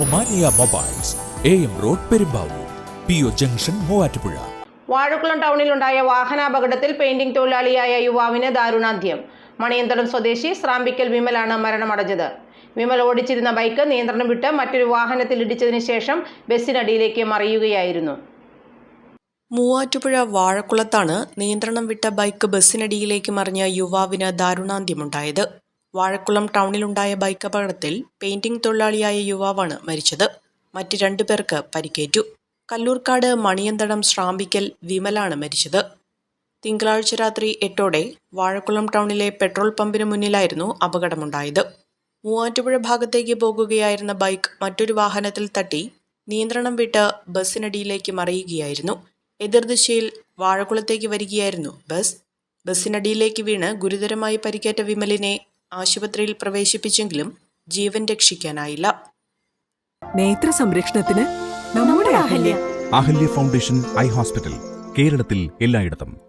Omania mobiles A M road Perumbavoor P O junction Muvattupuzha. Vazhakkulam ടൗണിലുണ്ടായ വാഹനാപകടത്തിൽ painting തൊഴിലാളിയായ യുവാവിന് ദാരുണാന്ത്യം. മണിയന്തളം സ്വദേശി സ്രാമ്പിക്കൽ വിമലാണ് മരണമടഞ്ഞത്. വിമൽ ഓടിച്ചിരുന്ന ബൈക്ക് നിയന്ത്രണം വിട്ട് മറ്റൊരു വാഹനത്തിൽ ഇടിച്ചതിന് ശേഷം ബസ്സിനടിയിലേക്ക് മറിയുകയായിരുന്നു. മൂവാറ്റുപുഴ വാഴക്കുളത്താണ് നിയന്ത്രണം വിട്ട ബൈക്ക് ബസ്സിനടിയിലേക്ക് മറിഞ്ഞ യുവാവിന് ദാരുണാന്ത്യമുണ്ടായത്. വാഴക്കുളം ടൗണിലുണ്ടായ ബൈക്ക് അപകടത്തിൽ പെയിന്റിംഗ് തൊഴിലാളിയായ യുവാവാണ് മരിച്ചത്. മറ്റ് രണ്ടു പേർക്ക് പരിക്കേറ്റു. കല്ലൂർക്കാട് മണിയന്തടം ശ്രാമ്പിക്കൽ വിമലാണ് മരിച്ചത്. തിങ്കളാഴ്ച രാത്രി എട്ടോടെ വാഴക്കുളം ടൗണിലെ പെട്രോൾ പമ്പിന് മുന്നിലായിരുന്നു അപകടമുണ്ടായത്. മൂവാറ്റുപുഴ ഭാഗത്തേക്ക് പോകുകയായിരുന്ന ബൈക്ക് മറ്റൊരു വാഹനത്തിൽ തട്ടി നിയന്ത്രണം വിട്ട് ബസ്സിനടിയിലേക്ക് മറിയുകയായിരുന്നു. എതിർദിശയിൽ വാഴക്കുളത്തേക്ക് വരികയായിരുന്നു ബസ്. ബസ്സിനടിയിലേക്ക് വീണ് ഗുരുതരമായി പരിക്കേറ്റ വിമലിനെ ആശുപത്രിയിൽ പ്രവേശിപ്പിച്ചെങ്കിലും ജീവൻ രക്ഷിക്കാനായില്ല. നേത്ര സംരക്ഷണത്തിന് നമ്മുടെ Ahalya. Ahalya foundation eye hospital കേരളത്തിൽ എല്ലായിടത്തും.